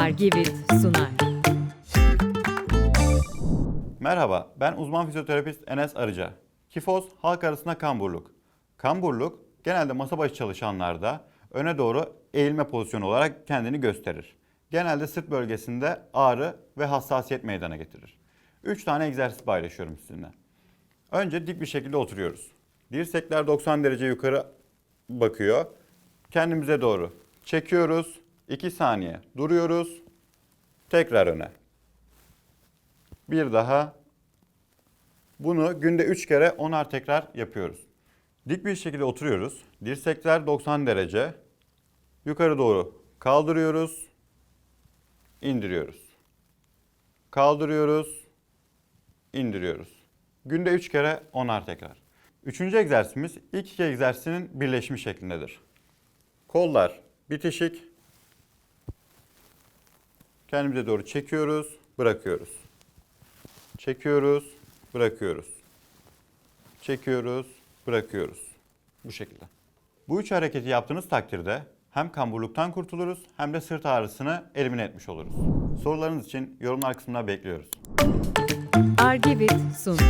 Argivit sunar. Merhaba, ben uzman fizyoterapist Enes Arıca. Kifoz, halk arasında kamburluk. Kamburluk, genelde masa başı çalışanlarda öne doğru eğilme pozisyonu olarak kendini gösterir. Genelde sırt bölgesinde ağrı ve hassasiyet meydana getirir. 3 tane egzersiz paylaşıyorum sizinle. Önce dik bir şekilde oturuyoruz. Dirsekler 90 derece yukarı bakıyor. Kendimize doğru çekiyoruz. 2 saniye duruyoruz. Tekrar öne. Bir daha. Bunu günde 3 kere 10'ar tekrar yapıyoruz. Dik bir şekilde oturuyoruz. Dirsekler 90 derece. Yukarı doğru kaldırıyoruz. indiriyoruz. Kaldırıyoruz. indiriyoruz. Günde 3 kere 10'ar tekrar. Üçüncü egzersizimiz ilk iki egzersizin birleşmiş şeklindedir. Kollar bitişik. Kendimize doğru çekiyoruz, bırakıyoruz. Çekiyoruz, bırakıyoruz. Çekiyoruz, bırakıyoruz. Bu şekilde. Bu üç hareketi yaptığınız takdirde hem kamburluktan kurtuluruz hem de sırt ağrısını elimine etmiş oluruz. Sorularınız için yorumlar kısmına bekliyoruz. Argivit sundu.